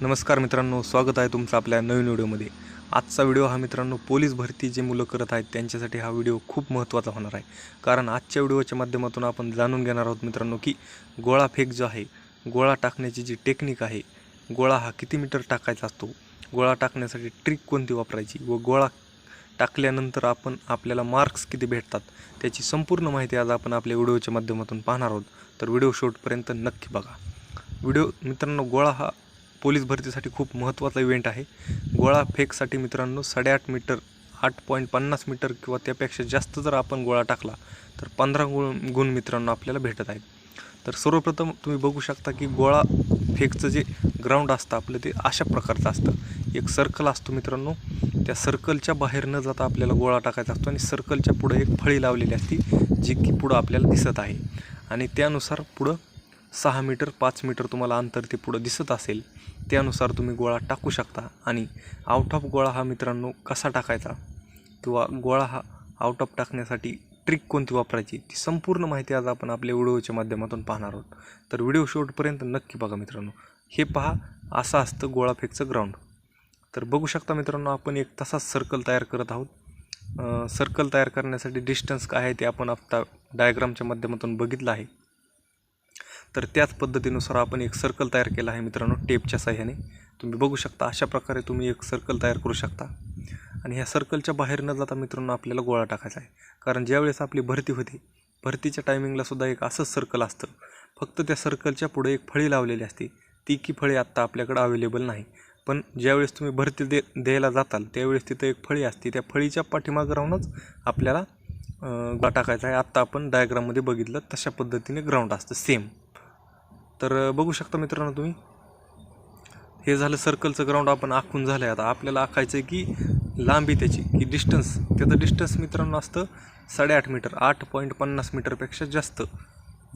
नमस्कार मित्रांनो स्वागत आहे तुमचं आपल्या नवीन व्हिडिओमध्ये. आजचा व्हिडिओ हा मित्रांनो पोलीस भरती जे मुलं करत आहेत त्यांच्यासाठी हा व्हिडिओ खूप महत्त्वाचा होणार आहे. कारण आजच्या व्हिडिओच्या माध्यमातून आपण जाणून घेणार आहोत मित्रांनो की गोळा फेक जो आहे गोळा टाकण्याची जी टेक्निक आहे गोळा हा किती मीटर टाकायचा असतो गोळा टाकण्यासाठी ट्रिक कोणती वापरायची व गोळा टाकल्यानंतर आपण आपल्याला मार्क्स किती भेटतात त्याची संपूर्ण माहिती आज आपण आपल्या व्हिडिओच्या माध्यमातून पाहणार आहोत. तर व्हिडिओ शेवटपर्यंत नक्की बघा. व्हिडिओ मित्रांनो गोळा हा पोलीस भरतीसाठी खूप महत्त्वाचा इव्हेंट आहे. गोळा फेकसाठी मित्रांनो साडेआठ मीटर आठ पॉईंट पन्नास मीटर किंवा त्यापेक्षा जास्त जर आपण गोळा टाकला तर पंधरा गुण गुण मित्रांनो आपल्याला भेटत आहेत. तर सर्वप्रथम तुम्ही बघू शकता की गोळा फेकचं जे ग्राउंड असतं आपलं ते अशा प्रकारचं असतं. एक सर्कल असतो मित्रांनो त्या सर्कलच्या बाहेर न जाता आपल्याला गोळा टाकायचा असतो आणि सर्कलच्या पुढं एक फळी लावलेली असती जी की पुढं आपल्याला दिसत आहे. आणि त्यानुसार पुढं सहा मीटर पाच मीटर तुम्हाला अंतर ते पुढं दिसत असेल त्यानुसार तुम्ही गोळा टाकू शकता. आणि आउट ऑफ गोळा हा मित्रांनो कसा टाकायचा? किंवा गोळा हा आउट ऑफ टाकण्यासाठी ट्रिक कोणती वापरायची? ती संपूर्ण माहिती आज आपण आपल्या व्हिडिओच्या माध्यमातून पाहणार आहोत. तर व्हिडिओ शेवटपर्यंत नक्की बघा मित्रांनो. हे पहा असं असतं गोळा फेकचं ग्राउंड तर बघू शकता मित्रांनो आपण एक तसाच सर्कल तयार करत आहोत. सर्कल तयार करण्यासाठी डिस्टन्स काय आहे ते आपण आता डायग्रामच्या माध्यमातून बघितलं आहे. तर त्याच पद्धतीनुसार आपण एक सर्कल तयार केला आहे मित्रांनो टेपच्या साह्याने. तुम्ही बघू शकता अशा प्रकारे तुम्ही एक सर्कल तयार करू शकता. आणि ह्या सर्कलच्या बाहेर न जाता मित्रांनो आपल्याला गोळा टाकायचा आहे. कारण ज्यावेळेस आपली भरती होते भरतीच्या टायमिंगला सुद्धा एक असंच सर्कल असतं. फक्त त्या सर्कलच्या पुढे एक फळी लावलेली असते. ती की फळी आत्ता आपल्याकडं अवेलेबल नाही. पण ज्यावेळेस तुम्ही भरती दे द्यायला जाताल त्यावेळेस तिथं एक फळी असते. त्या फळीच्या पाठीमागं राहूनच आपल्याला गोळा टाकायचा आहे. आत्ता आपण डायग्राममध्ये बघितलं तशा पद्धतीने ग्राउंड असतं. सेम तर बघू शकता मित्रांनो तुम्ही. हे झालं सर्कलचं ग्राउंड आपण आखून झालं आहे आता आपल्याला आखायचं आहे की लांबी त्याची की डिस्टन्स त्याचं डिस्टन्स मित्रांनो असतं साडेआठ मीटर आठ पॉईंट पन्नास मीटरपेक्षा जास्त.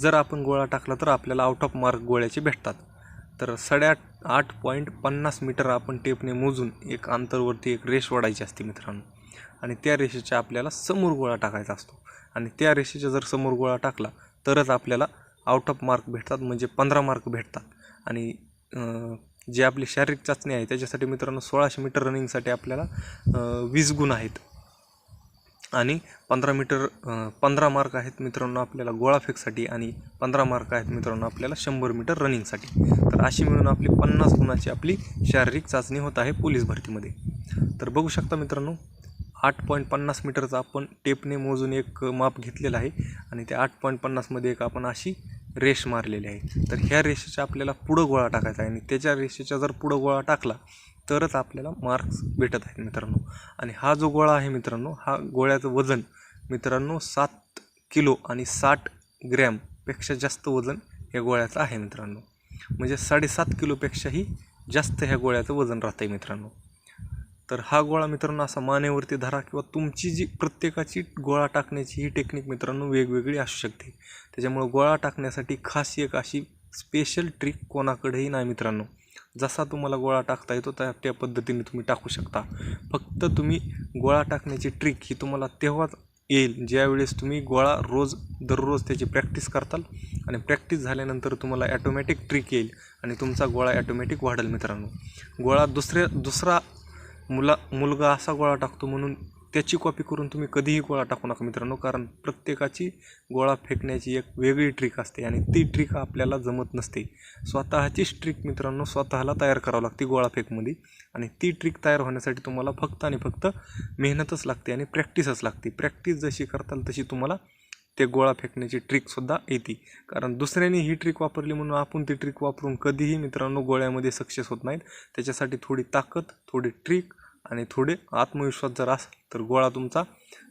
जर आपण गोळा टाकला तर आपल्याला आउट ऑफ मार्क गोळ्याचे भेटतात. तर साडेआठ आठ पॉईंट पन्नास मीटर आपण टेपने मोजून एक अंतरवरती एक रेष वाढायची असते मित्रांनो. आणि त्या रेषेच्या आपल्याला समोर गोळा टाकायचा असतो. आणि त्या रेषेच्या जर समोर गोळा टाकला तरच आपल्याला आउट ऑफ मार्क भेटतात म्हणजे पंधरा मार्क भेटतात. आणि जे आपली शारीरिक चाचणी आहे त्याच्यासाठी मित्रांनो सोळाशे मीटर रनिंगसाठी आपल्याला वीस गुण आहेत. आणि पंधरा मीटर पंधरा मार्क आहेत मित्रांनो आपल्याला गोळाफेकसाठी आणि पंधरा मार्क आहेत मित्रांनो आपल्याला शंभर मीटर रनिंगसाठी. तर अशी मिळून आपली पन्नास गुणाची आपली शारीरिक चाचणी होत आहे पोलीस भरतीमध्ये. तर बघू शकता मित्रांनो आठ पॉईंट पन्नास मीटरचा आपण टेपने मोजून एक माप घेतलेलं आहे आणि त्या आठ पॉईंट पन्नासमध्ये एक आपण अशी रेष मारलेली आहे. तर ह्या रेषेच्या आपल्याला पुढं गोळा टाकायचा आहे आणि त्याच्या रेषेच्या जर पुढं गोळा टाकला तरच आपल्याला मार्क्स भेटत आहेत मित्रांनो. आणि हा जो गोळा आहे मित्रांनो हा गोळ्याचं वजन मित्रांनो सात किलो आणि साठ ग्रॅमपेक्षा जास्त वजन या गोळ्याचं आहे मित्रांनो. म्हणजे साडेसात किलोपेक्षाही जास्त ह्या गोळ्याचं वजन राहतं आहे मित्रांनो. तर हा गोळा मित्रांनो असा मानेवरती धरा किंवा तुमची जी प्रत्येकाची गोळा टाकण्याची ही टेक्निक मित्रांनो वेगवेगळी असू शकते. त्याच्यामुळं गोळा टाकण्यासाठी खास एक अशी स्पेशल ट्रिक कोणाकडेही नाही मित्रांनो. जसा तुम्हाला गोळा टाकता येतो त्या त्या पद्धतीने तुम्ही टाकू शकता. फक्त तुम्ही गोळा टाकण्याची ट्रिक ही तुम्हाला तेव्हाच येईल ज्यावेळेस तुम्ही गोळा रोज दररोज त्याची प्रॅक्टिस करताल आणि प्रॅक्टिस झाल्यानंतर तुम्हाला ॲटोमॅटिक ट्रिक येईल आणि तुमचा गोळा ॲटोमॅटिक वाढेल मित्रांनो. गोळा दुसऱ्या दुसरा मुला मुलगा असा गोळा टाकतो म्हणून त्याची कॉपी करून तुम्ही कधीही गोळा टाकू नका मित्रांनो. कारण प्रत्येकाची गोळा फेकण्याची एक वेगळी ट्रिक असते आणि ती ट्रिक आपल्याला जमत नसते. स्वतःचीच ट्रिक मित्रांनो स्वतःला तयार करावं लागते गोळा फेकमध्ये. आणि ती ट्रिक तयार होण्यासाठी तुम्हाला फक्त आणि फक्त मेहनतच लागते आणि प्रॅक्टिसच लागते. प्रॅक्टिस जशी करताल तशी तुम्हाला ते गोळा फेकण्याची ट्रिकसुद्धा येते. कारण दुसऱ्याने ही ट्रिक वापरली म्हणून आपण ती ट्रिक वापरून कधीही मित्रांनो गोळ्यामध्ये सक्सेस होत नाहीत. त्याच्यासाठी थोडी ताकद थोडी ट्रिक आणि थोडे आत्मविश्वास जर असेल तर गोळा तुमचा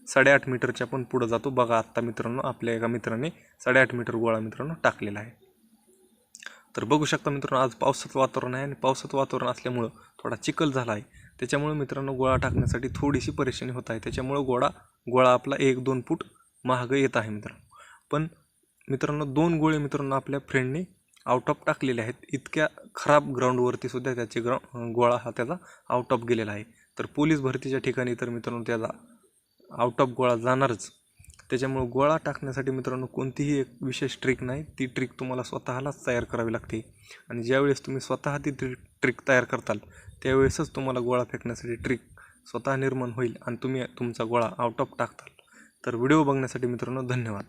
साडेआठ मीटरच्या पण पुढं जातो. बघा आत्ता मित्रांनो आपल्या एका मित्राने साडेआठ मीटर गोळा मित्रांनो टाकलेला आहे. तर बघू शकता मित्रांनो आज पावसाचं वातावरण आहे आणि पावसाचं वातावरण असल्यामुळं थोडा चिखल झाला आहे. त्याच्यामुळे मित्रांनो गोळा टाकण्यासाठी थोडीशी परेशानी होत आहे. त्याच्यामुळं गोळा गोळा आपला एक दोन फूट महाग येत आहे मित्रांनो. पण मित्रांनो दोन गोळे मित्रांनो आपल्या फ्रेंडने आउट ऑफ टाकलेले आहेत. इतक्या खराब ग्राउंडवरती सुद्धा त्याचे ग्राउंड गोळा हा त्याचा आउट ऑफ गेलेला आहे. तर पोलीस भरतीच्या ठिकाणी तर मित्रांनो त्याचा आउट ऑफ गोळा जाणारच. त्याच्यामुळं गोळा टाकण्यासाठी मित्रांनो कोणतीही एक विशेष ट्रिक नाही. ती ट्रिक तुम्हाला स्वतःलाच तयार करावी लागते. आणि ज्यावेळेस तुम्ही स्वतः ती ट्रिक ट्रिक तयार करताल त्यावेळेसच तुम्हाला गोळा फेकण्यासाठी ट्रिक स्वतः निर्माण होईल आणि तुम्ही तुमचा गोळा आउट ऑफ टाकताल. तर व्हिडिओ बघण्यासाठी मित्रांनो धन्यवाद.